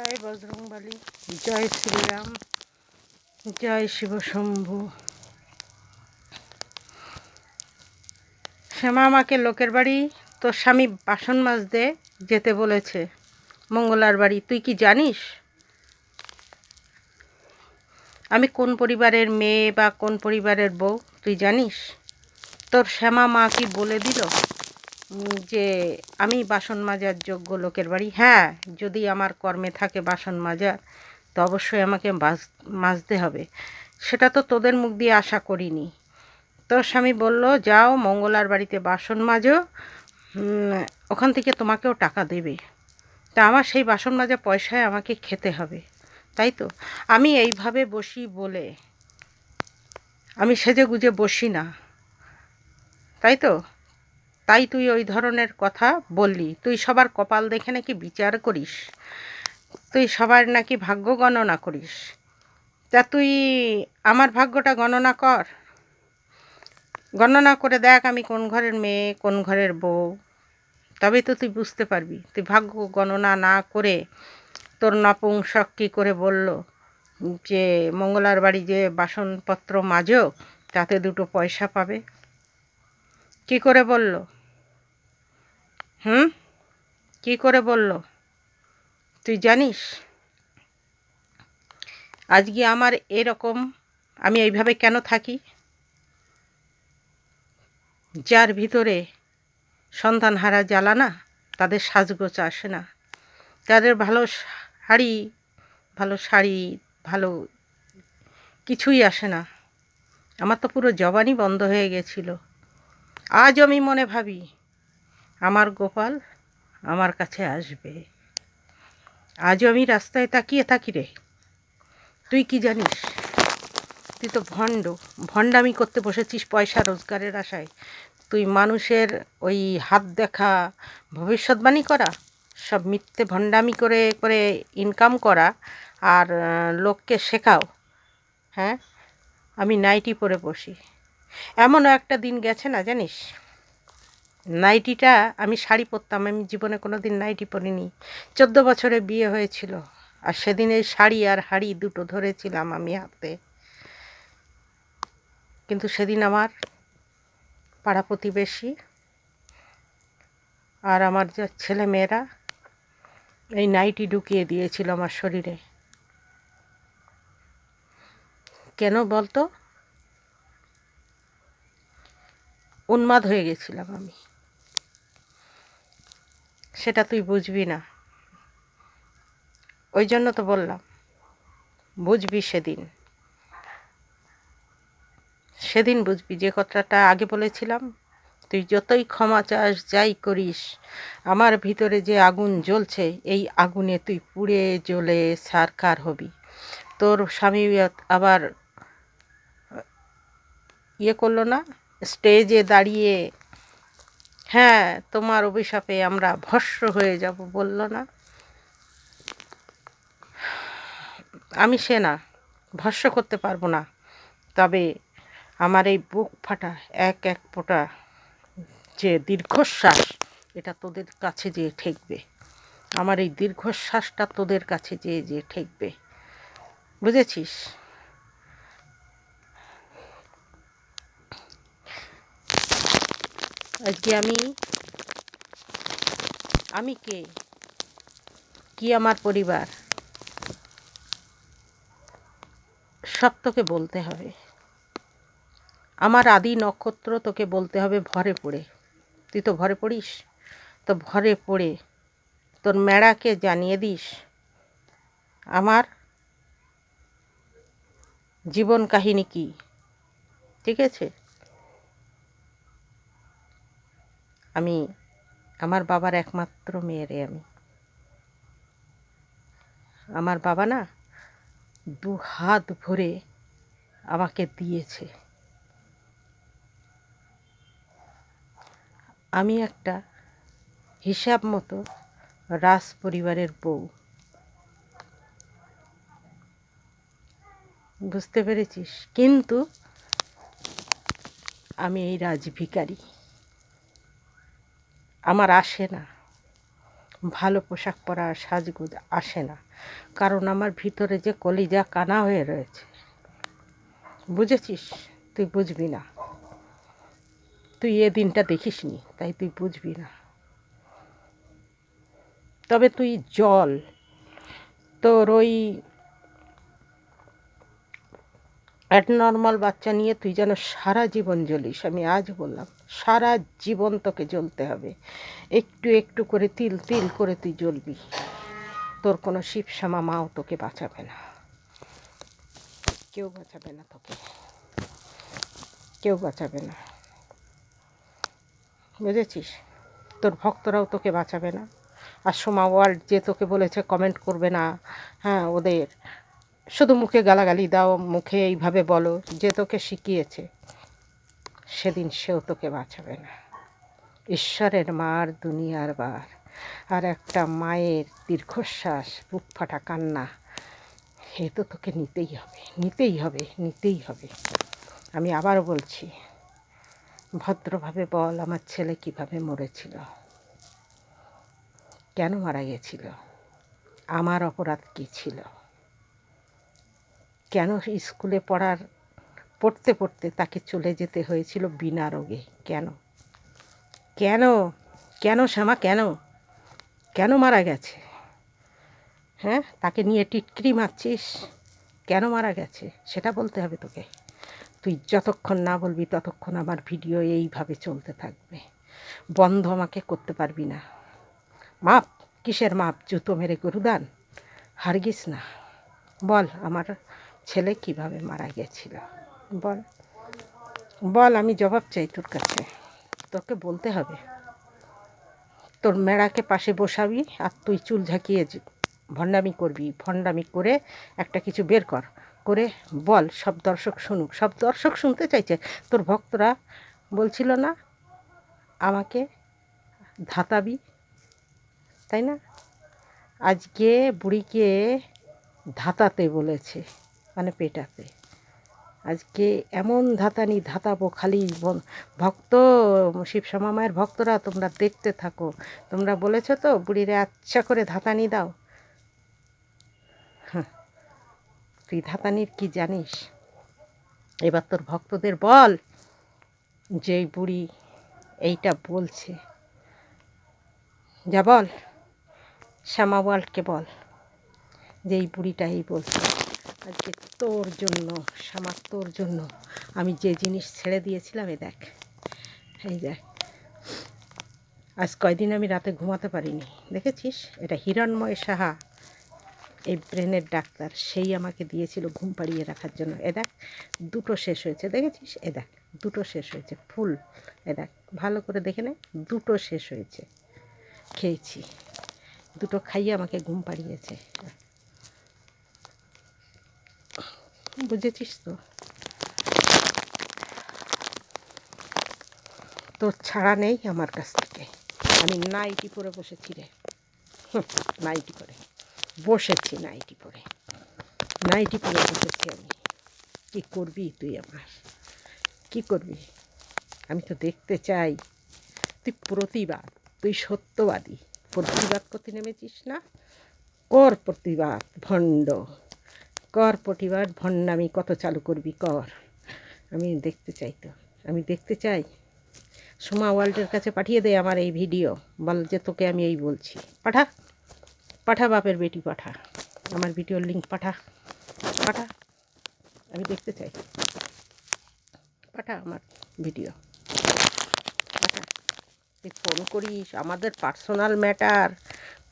জয় বজরংবলী, জয় শ্রীরাম, জয় শিব শম্ভু শ্যামা আমাকে লোকের বাড়ি, তোর স্বামী বাসন মাজতে যেতে বলেছে। মঙ্গলার বাড়ি, তুই কি জানিস? আমি কোন পরিবারের মেয়ে বা কোন পরিবারের বউ, তুই জানিস? তোর শ্যামা মা কি বলে দিল? যে আমি বাসন মাজার যোগ্য লোকের বাড়ি হ্যাঁ যদি আমার কর্মে থাকে বাসন মাজার তো অবশ্যই আমাকে মাজতে হবে। সেটা তো তোদের মুখ দিয়ে আশা করিনি। তো স্বামী বলল, যাও মঙ্গলার বাড়িতে বাসন মাজো ওখান থেকে তোমাকেও টাকা দেবে। তা আমার সেই বাসন মাজা পয়সায় আমাকে খেতে হবে, তাই তো? আমি এইভাবে বসি বলে, আমি সেজে গুজে বসি না, তাই তো? তাই তুই ওই ধরনের কথা বললি। তুই সবার কপাল দেখে নাকি বিচার করিস? তুই সবার নাকি ভাগ্য গণনা করিস? তা তুই আমার ভাগ্যটা গণনা কর। গণনা করে দেখ আমি কোন ঘরের মেয়ে, কোন ঘরের বউ। তবে তো তুই বুঝতে পারবি, তুই ভাগ্য গণনা না করে তোর নপুংসক কী করে বলল যে মঙ্গলার বাড়ি যে বাসনপত্র মাজো, তাতে দুটো পয়সা পাবে। কি করে বলল? হুম? কি করে বলল? তুই জানিস? আজকে আমার এরকম আমি এইভাবে কেন থাকি? যার ভিতরে সন্তান হারা জ্বালা না, তাদের সাজগোজ আসে না। তাদের ভালো শাড়ি ভালো শাড়ি, ভালো কিছুই আসে না। আমার তো পুরো জবানই বন্ধ হয়ে গেছিল। আজ আমি মনে ভাবি, আমার গোপাল আমার কাছে আসবে। আজও আমি রাস্তায় তাকিয়ে থাকি রে। তুই কি জানিস? তুই তো ভণ্ড। ভণ্ডামি করতে বসেছিস পয়সা রোজগারের আশায়। তুই মানুষের ওই হাত দেখা, ভবিষ্যৎবাণী করা, সব মিথ্যে ভণ্ডামি করে করে ইনকাম করা আর লোককে শেখাও। হ্যাঁ? আমি নাইটি পরে বসি। এমনও একটা দিন গেছে না জানিস? নাইটিটা আমি শাড়ি পরতাম, আমি জীবনে কোনো দিন নাইটি পরিনি। চোদ্দ বছরে বিয়ে হয়েছিল, আর সেদিন এই শাড়ি আর হাড়ি দুটো ধরেছিলাম আমি হাতে। কিন্তু সেদিন আমার পাড়া প্রতিবেশী আর আমার যে ছেলে মেয়েরা এই নাইটি ঢুকিয়ে দিয়েছিল আমার শরীরে। কেন বলতো? উন্মাদ হয়ে গেছিলাম আমি। সেটা তুই বুঝবি না। ওই জন্য তো বললাম, বুঝবি সেদিন। সেদিন বুঝবি যে কথাটা আগে বলেছিলাম, তুই যতই ক্ষমা চাস, যাই করিস, আমার ভিতরে যে আগুন জ্বলছে, এই আগুনে তুই পুড়ে জ্বলে সারকার হবি। তোর স্বামী আবার ইয়ে করল না? স্টেজে দাঁড়িয়ে হ্যাঁ তোমার অভিশাপে আমরা ভস্ম হয়ে যাব, বলল না। আমি সে না ভস্ম করতে পারব না। তবে আমার এই বুক ফাটা এক এক ফোঁটা যে দীর্ঘশ্বাস, এটা তোদের কাছে যেয়ে ঠেকবে। আমার এই দীর্ঘশ্বাসটা তোদের কাছে যেয়ে যেয়ে ঠেকবে। বুঝেছিস? আজকে আমি আমি কে? কি আমার পরিবার? সব তোকে বলতে হবে। আমার আদি নক্ষত্র তোকে বলতে হবে ভরে পড়ে। তুই তো ভরে পড়িস? তো ভরে পড়ে। তোর মেড়াকে জানিয়ে দিস। আমার জীবন কাহিনী কি? ঠিক আছে? আমি, আমার বাবার একমাত্র মেয়েরে আমি। আমার বাবা না দু হাত ভরে আমাকে দিয়েছে। আমি একটা হিসাব মতো রাজ পরিবারের বউ। বুঝতে পেরেছিস? কিন্তু আমি এই রাজভিকারী আমার আসে না। ভালো পোশাক পরা সাজগোজ আসে না। কারণ আমার ভিতরে যে কলিজা কানা হয়ে রয়েছে। বুঝেছিস? তুই বুঝবি না। তুই এ দিনটা দেখিসনি, তাই তুই বুঝবি না। তবে তুই জল। তোর ওই নর্মাল বাচ্চা নিয়ে তুই যেন সারা জীবন জ্বলিস, আমি আজ বললাম, সারা জীবন তোকে জ্বলতে হবে। একটু একটু করে তিল তিল করে তুই জ্বলবি। তোর কোনো শিবশ্যামা মাও তোকে বাঁচাবে না। কেউ বাঁচাবে না তোকে। কেউ বাঁচাবে না। বুঝেছিস? তোর ভক্তরাও তোকে বাঁচাবে না। আর সোমা ওয়ার্ল্ড যে তোকে বলেছে কমেন্ট করবে না। হ্যাঁ ওদের। শুধু মুখে গালাগালি দাও, মুখে এইভাবে বলো যে তোকে শিখিয়েছে, সেদিন সেও তোকে বাঁচাবে না। ঈশ্বরের মার দুনিয়ার বার, আর একটা মায়ের দীর্ঘশ্বাস, বুক ফাটা কান্না, এ তো তোকে নিতেই হবে নিতেই হবে নিতেই হবে। আমি আবার বলছি, ভদ্রভাবে বল আমার ছেলে কীভাবে মরেছিল। কেন মারা গেছিল? আমার অপরাধ কী ছিল? কেন স্কুলে পড়ার, পড়তে পড়তে তাকে চলে যেতে হয়েছিল বিনা রোগে? কেন? কেন? কেন শ্যামা, কেন? কেন মারা গেছে? হ্যাঁ? তাকে নিয়ে টিটকিরি মারছিস? কেন মারা গেছে? সেটা বলতে হবে তোকে। তুই যতক্ষণ না বলবি ততক্ষণ আমার ভিডিও এইভাবে চলতে থাকবে। বন্ধ আমাকে করতে পারবি না। মাপ, কিসের মাপ? জুতো মেরে গরুদান? হারগিস না। বল, আমার ছেলে কীভাবে মারা গেছিল? বল। বল, আমি জবাব চাই তোর কাছে। তোকে বলতে হবে। তোর মেড়াকে পাশে বসাবি আর তুই চুল ঝাঁকিয়ে ভণ্ডামি করবি। ভণ্ডামি করে একটা কিছু বের কর। করে বল, সব দর্শক শুনুক। সব দর্শক শুনতে চাইছে। তোর ভক্তরা বলছিল না, আমাকে ধাতাবি? তাই না? আজকে বুড়িকে ধাতাতে বলেছে। মানে পেটাতে আজকে এমন ধাতানি ধাতাবো খালি ভক্ত শিবশ্যামা মায়ের ভক্তরা তোমরা দেখতে থাকো। তোমরা বলেছ তো, বুড়িরে আচ্ছা করে ধাতানি দাও। হ্যাঁ তুই ধাতানির কি জানিস? এবার তোর ভক্তদের বল যে বুড়ি এইটা বলছে। যা বল, শ্যামা বল যে এই বুড়িটা এই বলছে। আজকে তোর জন্য শ্যামা তোর জন্য আমি যে জিনিস ছেড়ে দিয়েছিলাম, এ দেখ। এই দেখ। আজ কয়দিন আমি রাতে ঘুমাতে পারিনি, দেখেছিস? এটা হিরণময় সাহা, এই ব্রেনের ডাক্তার। সেই আমাকে দিয়েছিল ঘুম পাড়িয়ে রাখার জন্য। এ দেখ, দুটো শেষ হয়েছে, দেখেছিস? এ দেখ, দুটো শেষ হয়েছে, ফুল। এ দেখ, ভালো করে দেখে নে, দুটো শেষ হয়েছে। খেয়েছি। দুটো খাইয়ে আমাকে ঘুম পাড়িয়েছে। বুঝেছিস তো তোর ছাড়া নেই আমার কাছ থেকে। আমি নাইটি পরে বসেছি রে। নাইটি পরে। বসেছি নাইটি পরে। নাইটি পরে বসেছি আমি। কী করবি তুই আমার? কি করবি? আমি তো দেখতে চাই। তুই প্রতিবাদ। তুই সত্যবাদী। প্রতিবাদ করতে নেমেছিস না? কর প্রতিবাদ, ভণ্ড। কর প্রতিবাদ ভণ্ডামি, কত চালু করবি কর। আমি দেখতে চাই তো, আমি দেখতে চাই। সোমা ওয়ার্ল্ডের কাছে পাঠিয়ে দে আমার এই ভিডিও, বল যে তোকে আমি এই বলছি। পাঠা পাঠা বাপের বেটি পাঠা, আমার ভিডিওর লিঙ্ক পাঠা পাঠা। আমি দেখতে চাই। পাঠা আমার ভিডিও। পাঠা, তুই ফোন করিস, আমাদের পার্সোনাল ম্যাটার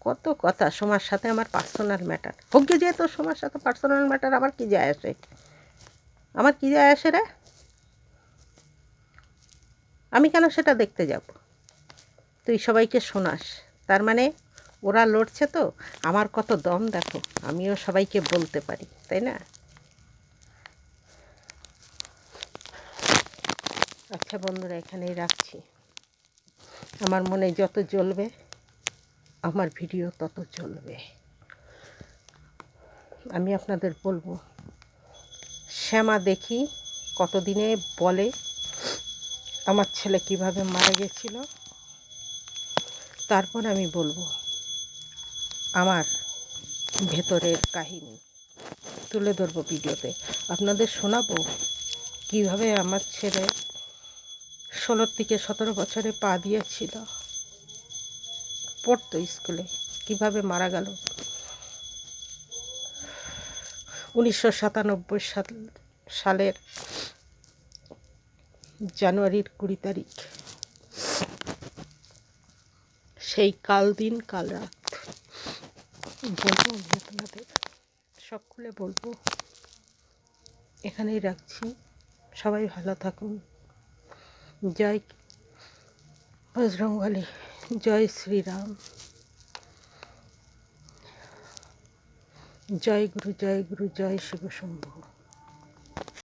কত কথা সোমার সাথে আমার পার্সোনাল ম্যাটার হোক যেহেতু সোমার সাথে পার্সোনাল ম্যাটার আমার কী যায় আসে? আমার কী যায় আসে রে? আমি কেন সেটা দেখতে যাব? তুই সবাইকে শোনাস। তার মানে ওরা লড়ছে তো, আমার কত দম দেখো, আমিও সবাইকে বলতে পারি, তাই না? আচ্ছা বন্ধুরা, এখানেই রাখছি। আমার মনে যত জ্বলবে আমার ভিডিও তত চলবে। আমি আপনাদের বলব, শ্যামা দেখি কতদিনে বলে আমার ছেলে কীভাবে মারা গেছিল। তারপর আমি বলব, আমার ভেতরের কাহিনী তুলে ধরবো ভিডিওতে। আপনাদের শোনাবো কীভাবে আমার ছেলে ষোলোর থেকে সতেরো বছরে পা দিয়েছিল। পড়তো স্কুলে। কীভাবে মারা গেল? উনিশশো সাতানব্বই সাল, সালের জানুয়ারির কুড়ি তারিখ। সেই কাল দিন কাল রাত। বলব আমি আপনাদের, সব খুলে বলব। এখানেই রাখছি। সবাই ভালো থাকুন। জয় বজরংবলী। জয় শ্রীরাম। জয় গুরু জয় গুরু জয় শিব শম্ভু।